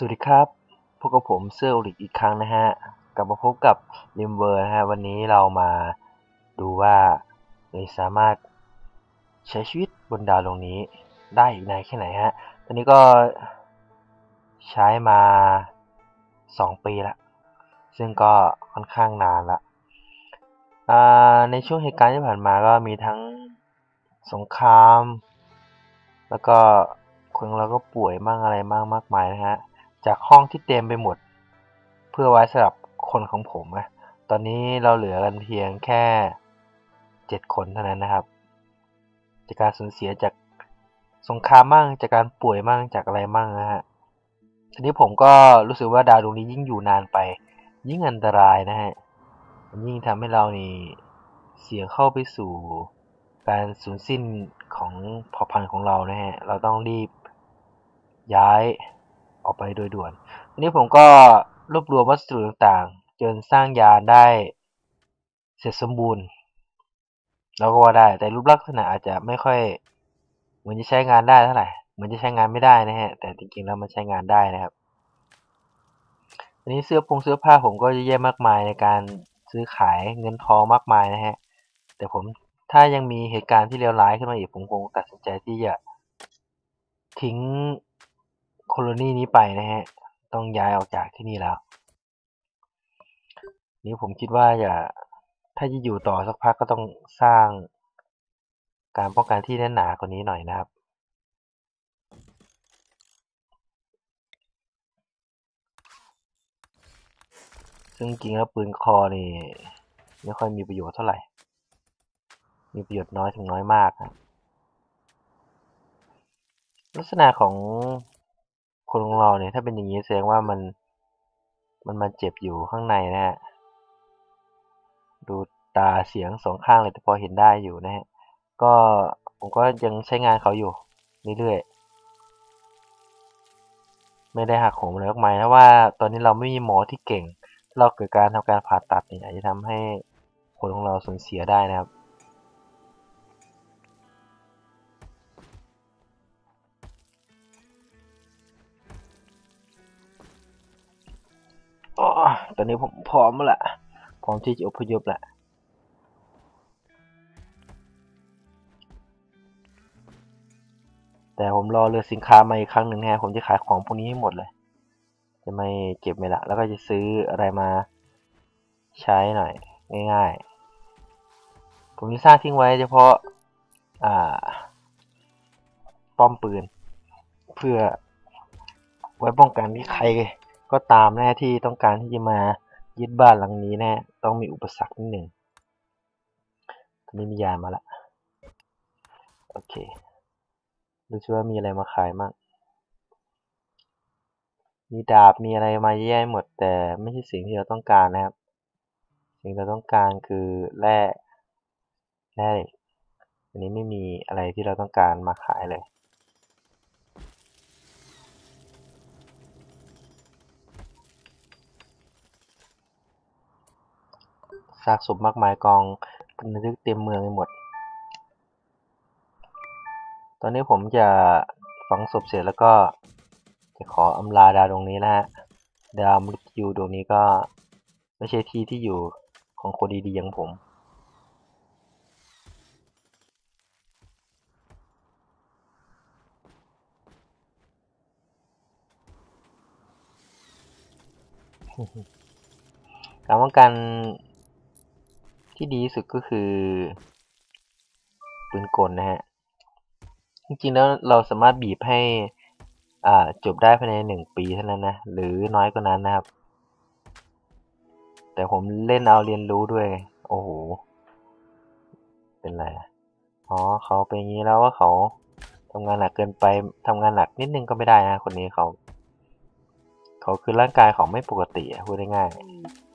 สวัสดีครับ พบกับผมเสื้อโอริกอีกครั้งนะฮะ กลับมาพบกับริมเวอร์นะฮะ วันนี้เรามาดูว่าเราสามารถใช้ชีวิตบนดาวดวงนี้ได้อีกนานแค่ไหนฮะ ตอนนี้ก็ใช้มา 2 ปีละ ซึ่งก็ค่อนข้างนานละ ในช่วงเหตุการณ์ที่ผ่านมาก็มีทั้งสงคราม แล้วก็คนเราก็ป่วยมั่งอะไรมั่งมากมายนะฮะ จากห้องที่เต็มไปหมด เพื่อไว้สำหรับคนของผมนะตอนนี้เราเหลือกันเพียงแค่เจ็ดคนเท่านั้นนะครับ จากการสูญเสียจากสงครามมั่งจากการป่วยมั่งจากอะไรมั่งนะฮะทีนี้ผมก็รู้สึกว่าดาวดวงนี้ยิ่งอยู่นานไป ยิ่งอันตรายนะฮะมันยิ่งทำให้เรานี่เสี่ยงเข้าไปสู่การสูญสิ้นของเผ่าพันธุ์ของเรานะฮะเราต้องรีบย้าย ออกไปโดยด่วนวันนี้ผมก็รวบรวมวัสดุต่างๆ จนสร้างยานได้เสร็จสมบูรณ์ เราก็ว่าได้ แต่รูปลักษณะอาจจะไม่ค่อยเหมือนจะใช้งานได้เท่าไหร่เหมือนจะใช้งานไม่ได้นะฮะ แต่จริงๆแล้วมันใช้งานได้นะครับอันนี้เสื้อผงเสื้อผ้าผมก็เยอะแยะมากมายในการซื้อขายเงินทองมากมายนะฮะ แต่ผมถ้ายังมีเหตุการณ์ที่เลวร้ายขึ้นมาอีกผมคงตัดสินใจที่จะทิ้ง โคโลนีนี้ไปนะฮะ ต้องย้ายออกจากที่นี่แล้ว นี่ผมคิดว่าอย่า ถ้าจะอยู่ต่อสักพักก็ต้องสร้างการป้องกันที่แน่นหนากว่านี้หน่อยนะครับ ซึ่งจริงแล้วปืนคอนี่ ไม่ค่อยมีประโยชน์เท่าไหร่ มีประโยชน์น้อยถึงน้อยมากครับลักษณะของ คนของเราเนี่ยถ้าเป็นอย่างนี้แสดงว่ามัน มันมันเจ็บอยู่ข้างในนะฮะ ดูตาเสียงสองข้างเลยแต่พอเห็นได้อยู่นะฮะ ก็ผมก็ยังใช้งานเขาอยู่เรื่อยๆ ไม่ได้หักโหมอะไรมากมายนะว่าตอนนี้เราไม่มีหมอที่เก่ง เราเกิดการทำการผ่าตัดเนี่ยอาจจะทำให้คนของเราสูญเสียได้นะครับ ตอนนี้ผมพร้อมแล้วพร้อมที่จะอพยพแล้วแต่ผมรอเรือสินค้ามาอีกครั้งหนึ่งฮะผมจะขายของพวกนี้ให้หมดเลย จะไม่เก็บไม่ละ แล้วก็จะซื้ออะไรมาใช้หน่อย ง่ายๆ ผมจะสร้างทิ้งไว้เฉพาะอ่า ป้อมปืน เพื่อไว้ป้องกันที่ใคร ก็ตามแน่ที่ต้องการที่จะมายึดบ้านหลังนี้แน่ต้องมีอุปสรรคนิดหนึ่งตอนนี้มียามาละโอเคดูซิว่ามีอะไรมาขายมั่งมีดาบมีอะไรมาแย่หมด แต่ไม่ใช่สิ่งที่เราต้องการนะครับ สิ่งที่เราต้องการคือแร่แร่อันนี้ไม่มีอะไรที่เราต้องการมาขายเลย ซากศพมากมายกองบันทึกเต็มเมืองไปหมด ตอนนี้ผมจะฝังศพเสร็จแล้วก็จะขออำลาดาวดวงนี้นะฮะ ดาวมฤตยูดวงนี้ก็ไม่ใช่ที่ที่อยู่ของคนดีๆอย่างผมการป้องกัน ที่ดีที่สุดก็คือปืนกลนะฮะ จริงๆแล้วเราสามารถบีบให้อ่าจบได้ภายในหนึ่งปีเท่านั้นนะ หรือน้อยกว่านั้นนะครับ แต่ผมเล่นเอาเรียนรู้ด้วย โอ้โห เป็นไร อ๋อเขาเป็นอย่างนี้แล้วว่าเขาทำงานหนักเกินไปทำงานหนักนิดนึงก็ไม่ได้นะคนนี้เขา เขาคือร่างกายเขาไม่ปกติพูดง่ายๆ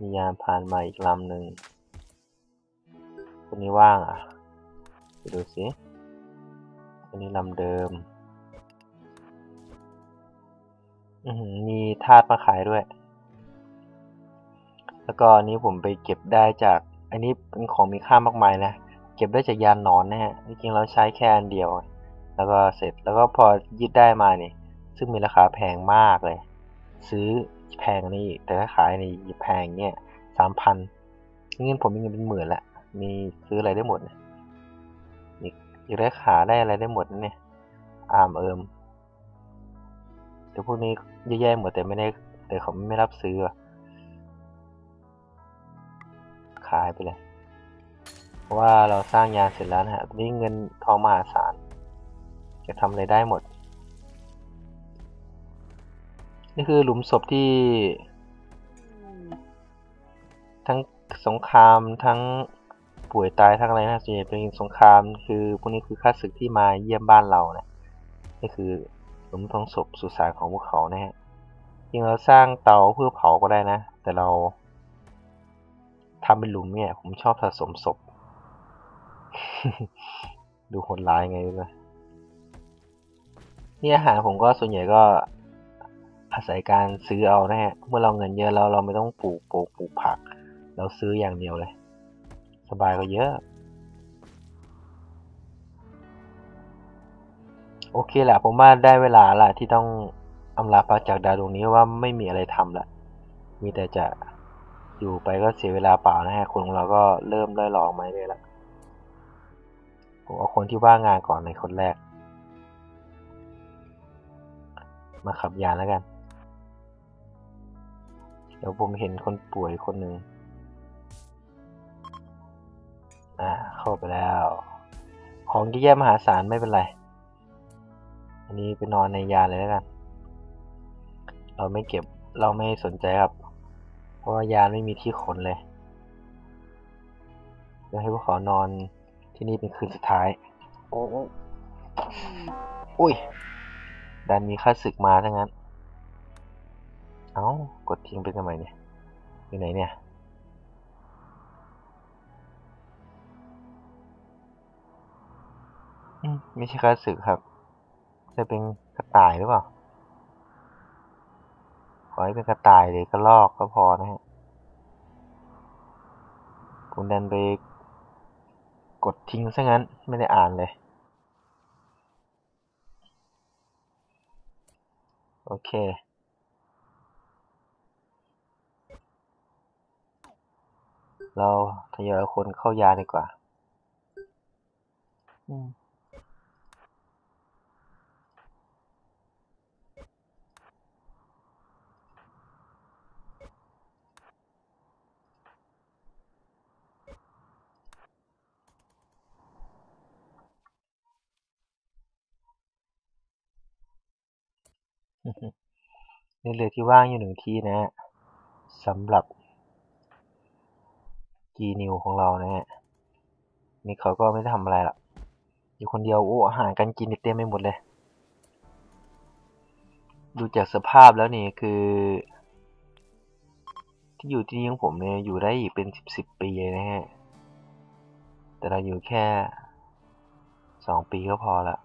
มียานผ่านมาอีกลำหนึ่งคนนี้ว่างอะ ไปดูสิคนนี้ลำเดิม มีธาตุมาขายด้วย แล้วก็อันนี้ผมไปเก็บได้จาก อันนี้เป็นของมีค่ามากมายนะ เก็บได้จากยานนอนนะฮะจริงๆเราใช้แค่อันเดียว แล้วก็เสร็จ แล้วก็พอยึดได้มาเนี่ย ซึ่งมีราคาแพงมากเลย ซื้อ แพงนี่ แต่ถ้าขายในแพงเนี่ยสามพันเงินผมมีเงินเป็นหมื่นละมีซื้ออะไรได้หมดเนี่ยนี่อยากได้ขาได้อะไรได้หมดนะเนี่ยอามเอิมแต่พวกนี้เยอะแยะหมดแต่ไม่ได้ แต่เขาไม่รับซื้อขายไปเลยเพราะว่าเราสร้างยานเสร็จแล้วนะฮะตอนนี้เงินทองมหาศาลจะทำอะไรได้หมด นี่คือหลุมศพที่ทั้งสงครามทั้งป่วยตายทั้งอะไรนะส่วนใหญ่เป็นสงคราม คือพวกนี้คือข้าศึกที่มาเยี่ยมบ้านเรานะนี่คือหลุมทองศพสุสานของพวกเขานะฮะจริงเราสร้างเตาเพื่อเผาก็ได้นะ แต่เราทำเป็นหลุมเนี่ย ผมชอบสะสมศพ ดูโหดร้ายไงด้วยนี่อาหารผมก็ส่วนใหญ่ก็ อาศัยการซื้อเอานะฮะ เมื่อเราเงินเยอะแล้วเราไม่ต้องปลูกปลูกปลูกผัก เราซื้ออย่างเดียวเลย สบายก็เยอะ โอเคแหละผมว่าได้เวลาละที่ต้องอำลาพักจากดาวดวงนี้ว่าไม่มีอะไรทำละ มีแต่จะอยู่ไปก็เสียเวลาเปล่านะฮะคนของเราก็เริ่มได้หลอกไหมเลยละผมเอาคนที่ว่างงานก่อนในคนแรก มาขับยานแล้วกัน เดี๋ยวผมเห็นคนป่วยคนหนึ่งอ่า เข้าไปแล้ว ของที่แย่มหาศาลไม่เป็นไร อันนี้ไปนอนในยานเลยแล้วกัน เราไม่เก็บ เราไม่สนใจครับ เพราะว่ายานไม่มีที่ขนเลยจะให้พวกเขานอนที่นี่เป็นคืนสุดท้าย โอ้อุ้ย ดันมีค่าศึกมาทั้งนั้น เอ้ากดทิ้งไปทำไมเนี่ยอยู่ไหนเนี่ยมไม่ใช่ค่าศึกครับ จะเป็นกระต่ายหรือเปล่า ขอให้เป็นกระต่ายหรือกระรอกก็พอนะฮะผมดันไปกดทิ้งซะงั้น ไม่ได้อ่านเลย โอเค เราทยอยคนเข้ายาดีกว่า อืมนี่เหลือที่ว่างอยู่หนึ่งที่นะฮะสำหรับ G New ของเรานะฮะนี่เขาก็ไม่ได้ทำอะไรหรอยู่คนเดียวโอ้อาหารการกินเต็มไปหมดเลย ดูจากสภาพแล้วนี่คือ ที่อยู่ที่นี่ของผมเนี่ยอยู่ได้อีกเป็นสิบสิบปีเลยนะฮะแต่เราอยู่แค่สองปีก็พอละ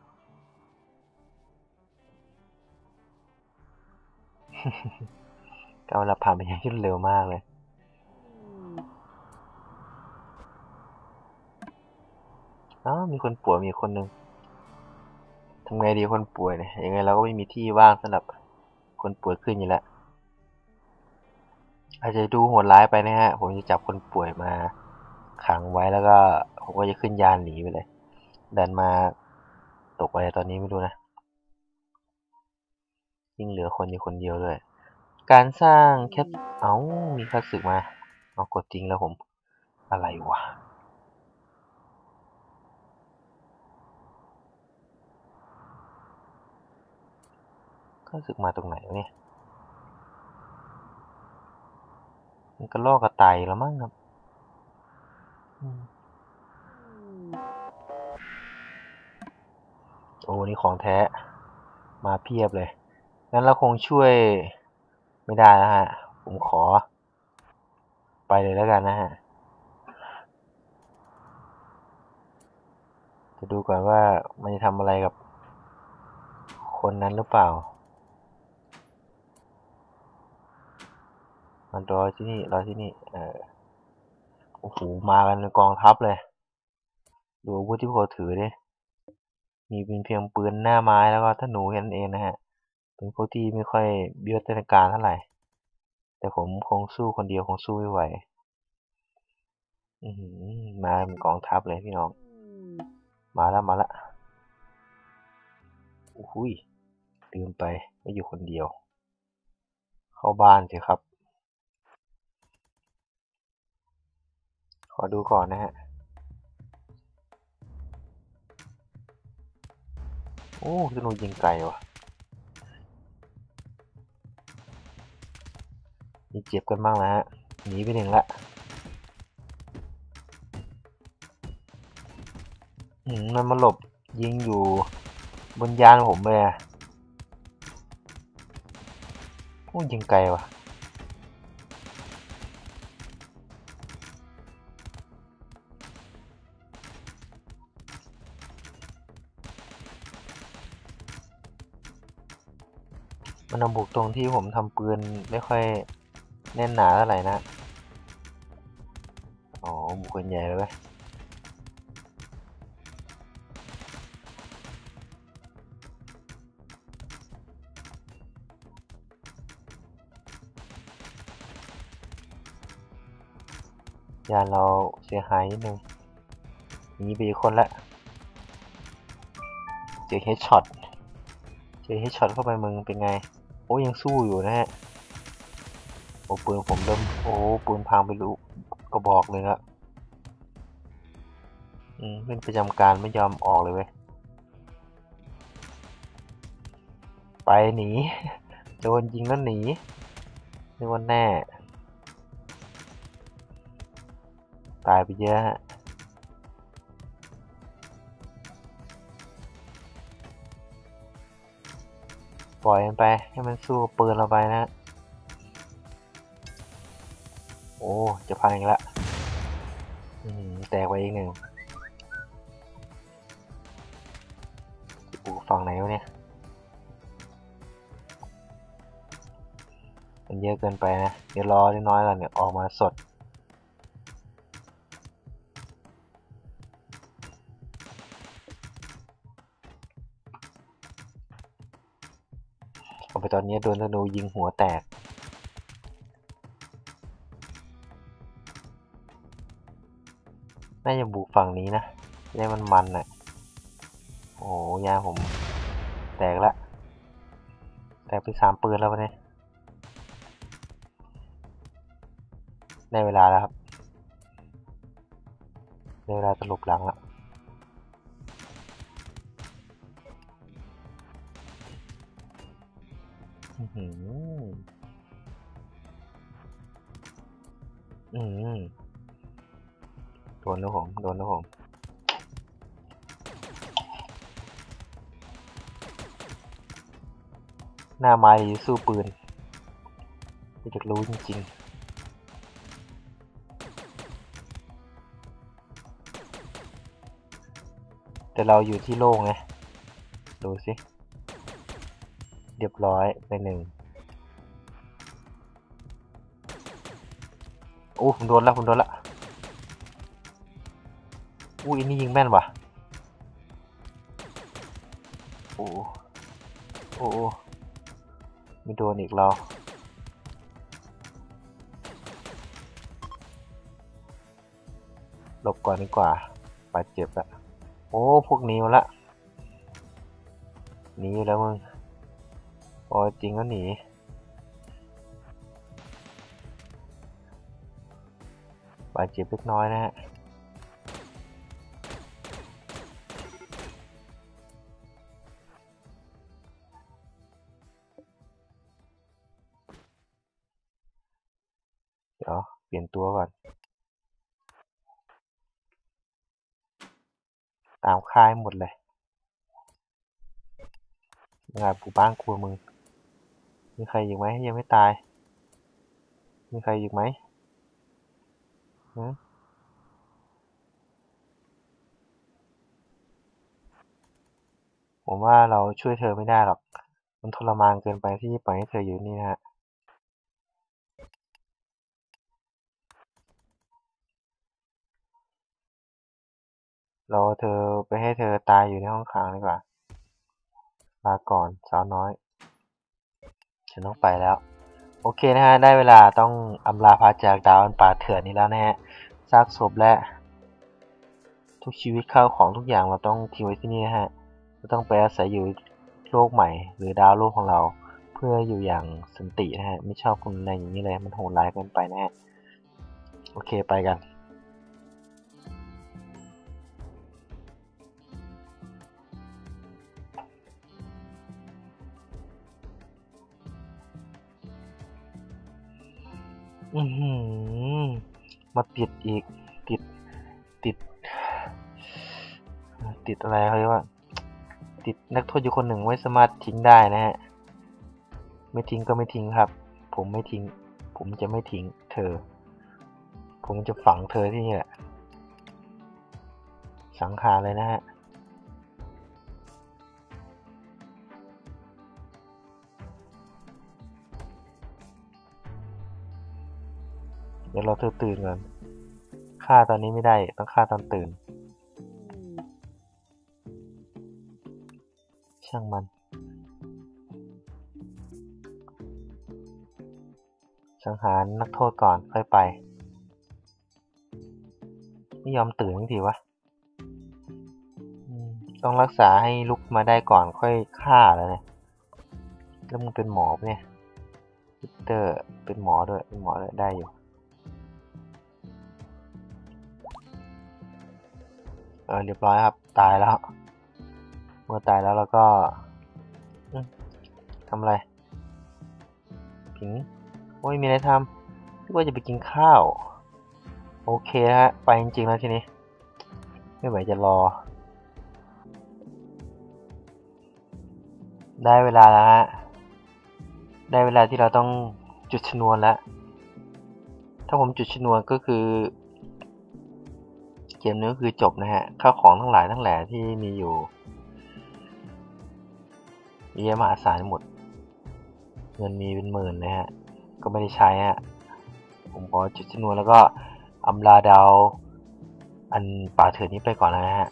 การเวลาผ่านไปอย่างรวดเร็วมากเลย อ้าวมีคนป่วยมีคนหนึ่งทำไงดีคนป่วยเนี่ยยังไงเราก็ไม่มีที่ว่างสำหรับคนป่วยขึ้นอยู่แล้วอาจจะดูโหดร้ายไปนะฮะ ผมจะจับคนป่วยมาขังไว้แล้วก็ผมก็จะขึ้นยานหนีไปเลย ดันมาตกไรตอนนี้ไม่รู้นะ ยิ่งเหลือคนอยู่คนเดียวด้วย การสร้างแคป เอ้ามีค่าศึกมา เอากดจริงแล้วผม อะไรวะ ค่าศึกมาตรงไหนเนี่ย มันก็ลอกกระต่ายแล้วมั้งครับโอ้นี่ของแท้ มาเพียบเลย งั้นเราคงช่วยไม่ได้นะฮะ ผมขอ ไปเลยแล้วกันนะฮะ จะดูก่อนว่ามันจะทำอะไรกับคนนั้นหรือเปล่า มันรอที่นี่รอที่นี่ เออโอ้โหมากันเป็นกองทัพเลย ดูอาวุธที่พวกเขาถือดิมีเป็นเพียงปืนหน้าไม้แล้วก็ธนูแค่นั้นเองนะฮะ เป็นพวกที่ไม่ค่อยมีวิทยาการเท่าไหร่ แต่ผมคงสู้คนเดียวคงสู้ไม่ไหวมาเป็นกองทัพเลยพี่น้อง มาแล้วมาแล้วโอ้หยลืมไปว่อยู่คนเดียว เข้าบ้านสิครับ อดูก่อนนะฮะ โอ้ธนูยิงไกลว่ะมีเจ็บกันบ้างแล้วฮะ หนีไปหนึ่งละอืมมันมาหลบยิงอยู่บนยานผมเลยอะโอ้ยิงไกลว่ะ มันเอาบุกตรงที่ผมทำปืนไม่ค่อยแน่นหนาเท่าไหร่นะ อ๋อ บุกคนใหญ่เลยเว้ยยานเราเสียหายนิดนึงหนีไปอีกคนละ เจอเฮดช็อต เจอเฮดช็อตเข้าไปมึงเป็นไง อ้ยังสู้อยู่นะฮะโอ้ปืนผมเริ่มโอ้ปืนพังไปรู้ก็บอกเลยอะอืมเป็นประจำการไม่ยอมออกเลยเว้ยไปหนีโดนยิงแล้วหนีนึกว่าแน่ ตายไปเยอะฮะ ปล่อยมันไป ให้มันสู้ปืนเราไปนะ โอ้ จะพังอีกละแตกไปอีกหนึ่งจะปลูกฝั่งไหนวะเนี่ย มันเยอะเกินไปนะ เดี๋ยวรอเล็กน้อยก่อนเนี่ยออกมาสด ตอนนี้โดนธนูยิงหัวแตก น่าจะบุกฝั่งนี้นะได้มันมันน่ะ โอ้ยาผม แตกละ แตกไปสามปืนแล้ววะเนี่ยได้เวลาแล้วครับ ได้เวลาตลบหลังละ อื้อหืออืมโดนแล้วผมโดนแล้วผมหน้าไม้สู้ปืนไม่อยากรู้จริงๆแต่เราอยู่ที่โล่งไง ดูสิ เรียบร้อยไปหนึ่งโอ้ผมโดนแล้วผมโดนละอุ้ยอันนี่ยิงแม่นว่ะโอ้โอ้โอ้ไม่โดนอีกเราหลบก่อนดีกว่าบาดเจ็บละโอ้ พวกนี้มาละหนีอยู่แล้วมึง อจริงก็หนีบาดเจ็บเล็กน้อยนะฮะเดี๋ยวเปลี่ยนตัวก่อน ตามค่ายหมดเลยงานปูบ้านครัวมึง มีใครอีกไหมยังไม่ตาย มีใครอีกไหมหืผมว่าเราช่วยเธอไม่ได้หรอก มันทรมานเกินไปที่ปล่อยให้เธออยู่นี่นะฮะรเราเธอไปให้เธอตายอยู่ในห้องขังดีกว่า ลาก่อนสาวน้อย ฉันต้องไปแล้ว โอเคนะฮะ ได้เวลาต้องอำลาพาจากดาวอันป่าเถื่อนนี้แล้วนะฮะซากศพและ ทุกชีวิตข้าวของทุกอย่างเราต้องทิ้งไว้ที่นี่นะฮะเราต้องไปอาศัยอยู่โลกใหม่ หรือดาวโลกของเรา เพื่ออยู่อย่างสันตินะฮะ ไม่ชอบคนในอย่างนี้เลย มันโหดร้ายเกินไปนะฮะ โอเคไปกัน อือหือมาติดอีก ติด ติด ติดอะไรเขาเรียกว่า ติดนักโทษอยู่คนหนึ่งไม่สามารถทิ้งได้นะฮะ ไม่ทิ้งก็ไม่ทิ้งครับ ผมไม่ทิ้ง ผมจะไม่ทิ้ง เธอ ผมจะฝังเธอที่นี่แหละ สังหารเลยนะฮะ เดี๋ยวเราเธอตื่นก่อนฆ่าตอนนี้ไม่ได้ต้องฆ่าตอนตื่น ช่างมัน สังหารนักโทษก่อนค่อยไป ไม่ยอมตื่นทันทีวะต้องรักษาให้ลุกมาได้ก่อนค่อยฆ่าแล้วเนี่ยแล้วมึงเป็นหมอปะเนี่ยวิเตอร์เป็นหมอด้วยเป็นหมอด้วยได้อยู่ ออเรียบร้อยครับ ตายแล้ว เมื่อตายแล้วเราก็ทำอะไรผิงโอ้ยมีอะไรทำคิดว่าจะไปกินข้าว โอเคฮะ ไปจริงๆแล้วทีนี้ ไม่ไหวจะรอ ได้เวลาแล้วฮะ ได้เวลาที่เราต้องจุดชนวนแล้ว ถ้าผมจุดชนวนก็คือ เกมนี้ก็คือจบนะฮะข้าวของทั้งหลายทั้งแหล่ที่มีอยู่เยอะมหาศาลหมด เงินมีเป็นหมื่นนะฮะ ก็ไม่ได้ใช้ฮะ ผมขอจุดชนวนแล้วก็อำลาดาว อันป่าเถื่อนนี้ไปก่อนนะฮะ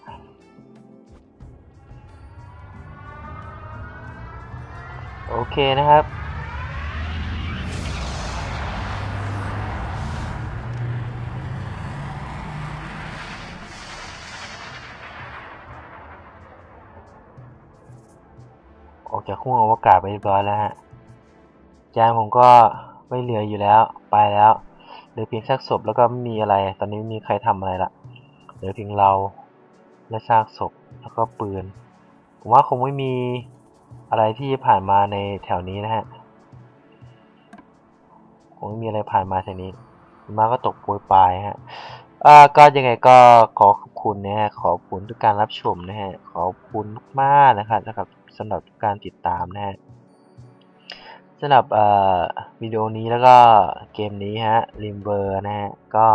โอเคนะครับ ออกจากห้วงอวกาศไปเรียบร้อยแล้วฮะจานผมก็ไม่เหลืออยู่แล้ว ไปแล้วเหลือเพียงซากศพแล้วก็ไม่มีอะไร ตอนนี้ไม่มีใครทำอะไรละเหลือเพียงเราและซากศพแล้วก็ปืน ผมว่าคงไม่มีอะไรที่ผ่านมาในแถวนี้นะฮะคงไม่มีอะไรผ่านมาแถวนี้ มาก็ตกปรยปลายฮะอ่าก็ยังไงก็ขอขอบคุณนะฮะขอบคุณทุกการรับชมนะฮะขอบคุณมากนะครับนะครับ สำหรับการติดตามนะฮะสำหรับเอ่อวิดีโอนี้แล้วก็เกมนี้ฮะริมเบอร์นะฮะก็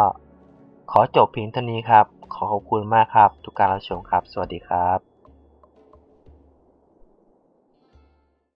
ขอจบเพียงเท่านี้ครับ ขอขอบคุณมากครับ ทุกการรับชมครับ สวัสดีครับ